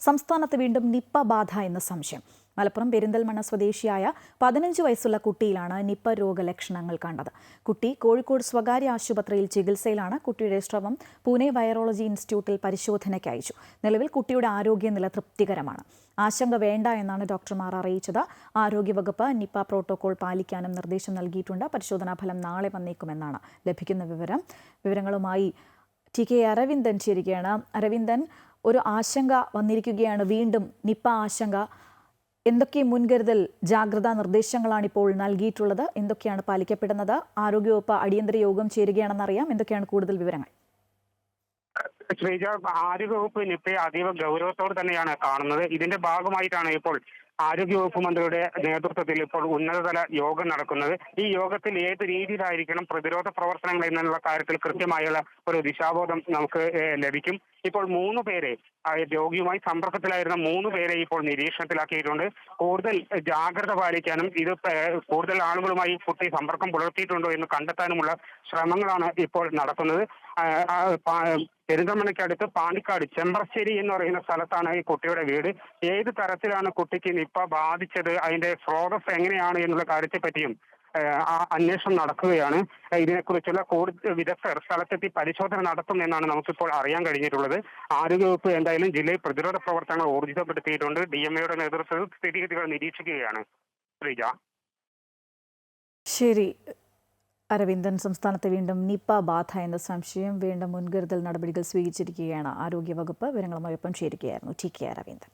സംസ്ഥാനത്ത് വീണ്ടും നിപ്പ ബാധ എന്ന സംശയം. മലപ്പുറം പെരിന്തൽമണ്ണ സ്വദേശിയായ പതിനഞ്ച് വയസ്സുള്ള കുട്ടിയിലാണ് നിപ്പ രോഗലക്ഷണങ്ങൾ കണ്ടത്. കുട്ടി കോഴിക്കോട് സ്വകാര്യ ആശുപത്രിയിൽ ചികിത്സയിലാണ് കുട്ടിയുടെ സ്രവം പൂനെ വൈറോളജി ഇൻസ്റ്റിറ്റ്യൂട്ടിൽ പരിശോധനയ്ക്ക് അയച്ചു. നിലവിൽ കുട്ടിയുടെ ആരോഗ്യനില തൃപ്തികരമാണ്. ആശങ്ക വേണ്ട എന്നാണ് ഡോക്ടർമാർ അറിയിച്ചത്. ആരോഗ്യവകുപ്പ് നിപ്പ പ്രോട്ടോകോൾ പാലിക്കാനും നിർദ്ദേശം നൽകിയിട്ടുണ്ട്. പരിശോധനാ ഫലം നാളെ വന്നേക്കുമെന്നാണ് ലഭിക്കുന്ന വിവരം. വിവരങ്ങളുമായി ടി കെ അരവിന്ദൻ ചേരുകയാണ്. അരവിന്ദൻ ഒരു ആശങ്ക വന്നിരിക്കുകയാണ്. വീണ്ടും നിപ്പ ആശങ്ക. എന്തൊക്കെ മുൻകരുതൽ ജാഗ്രതാ നിർദ്ദേശങ്ങളാണ് ഇപ്പോൾ നൽകിയിട്ടുള്ളത്? എന്തൊക്കെയാണ് പാലിക്കപ്പെടുന്നത്? ആരോഗ്യവകുപ്പ് അടിയന്തര യോഗം ചേരുകയാണെന്നറിയാം. എന്തൊക്കെയാണ് കൂടുതൽ വിവരങ്ങൾ? ശ്രീജ ആരോഗ്യവകുപ്പ് നിപ്പയെ അതീവ ഗൗരവത്തോടെ തന്നെയാണ് കാണുന്നത്. ഇതിന്റെ ഭാഗമായിട്ടാണ് ഇപ്പോൾ ആരോഗ്യവകുപ്പ് മന്ത്രിയുടെ നേതൃത്വത്തിൽ ഇപ്പോൾ ഉന്നതതല യോഗം നടക്കുന്നത്. ഈ യോഗത്തിൽ ഏത് രീതിയിലായിരിക്കണം പ്രതിരോധ പ്രവർത്തനങ്ങൾ എന്നുള്ള കാര്യത്തിൽ കൃത്യമായുള്ള ഒരു ദിശാബോധം നമുക്ക് ലഭിക്കും. ഇപ്പോൾ മൂന്ന് പേരെ രോഗിയുമായി സമ്പർക്കത്തിലായിരുന്ന മൂന്ന് പേരെ ഇപ്പോൾ നിരീക്ഷണത്തിലാക്കിയിട്ടുണ്ട്. കൂടുതൽ ജാഗ്രത പാലിക്കാനും ഇത് കൂടുതൽ ആളുകളുമായി കുട്ടി സമ്പർക്കം പുലർത്തിയിട്ടുണ്ടോ എന്ന് കണ്ടെത്താനുമുള്ള ശ്രമങ്ങളാണ് ഇപ്പോൾ നടക്കുന്നത്. ആ, ആ, പാ- പെരിന്തൽമണ്ണയ്ക്കടുത്ത് പാണ്ടിക്കാട് ചെമ്പ്രശ്ശേരി എന്ന് പറയുന്ന സ്ഥലത്താണ് ഈ കുട്ടിയുടെ വീട്. ഏത് തരത്തിലാണ് കുട്ടിക്ക് നിപ്പ ബാധിച്ചത്? അതിന്റെ സ്രോതസ് എങ്ങനെയാണ് എന്നുള്ള കാര്യത്തെ പറ്റിയും അന്വേഷണം നടക്കുകയാണ്. ഇതിനെക്കുറിച്ചുള്ള കൂടുതൽ വിദഗ്ധർ സ്ഥലത്തെത്തി പരിശോധന നടത്തും എന്നാണ് നമുക്കിപ്പോൾ അറിയാൻ കഴിഞ്ഞിട്ടുള്ളത്. ആരോഗ്യവകുപ്പ് എന്തായാലും ജില്ലയിൽ പ്രതിരോധ പ്രവർത്തനങ്ങൾ ഊർജിതപ്പെടുത്തിയിട്ടുണ്ട്. ഡി എം എയുടെ നേതൃത്വത്തിൽ സ്ഥിതിഗതികൾ നിരീക്ഷിക്കുകയാണ്. ശ്രീജ. ശരി. അരവിന്ദൻ സംസ്ഥാനത്ത് വീണ്ടും നിപ്പ ബാധ എന്ന സംശയം വീണ്ടും മുൻകരുതൽ നടപടികൾ സ്വീകരിച്ചിരിക്കുകയാണ്. ആരോഗ്യവകുപ്പ് വിവരങ്ങളുമായി ഒപ്പം ചേരുകയായിരുന്നു ടി കെ അരവിന്ദൻ.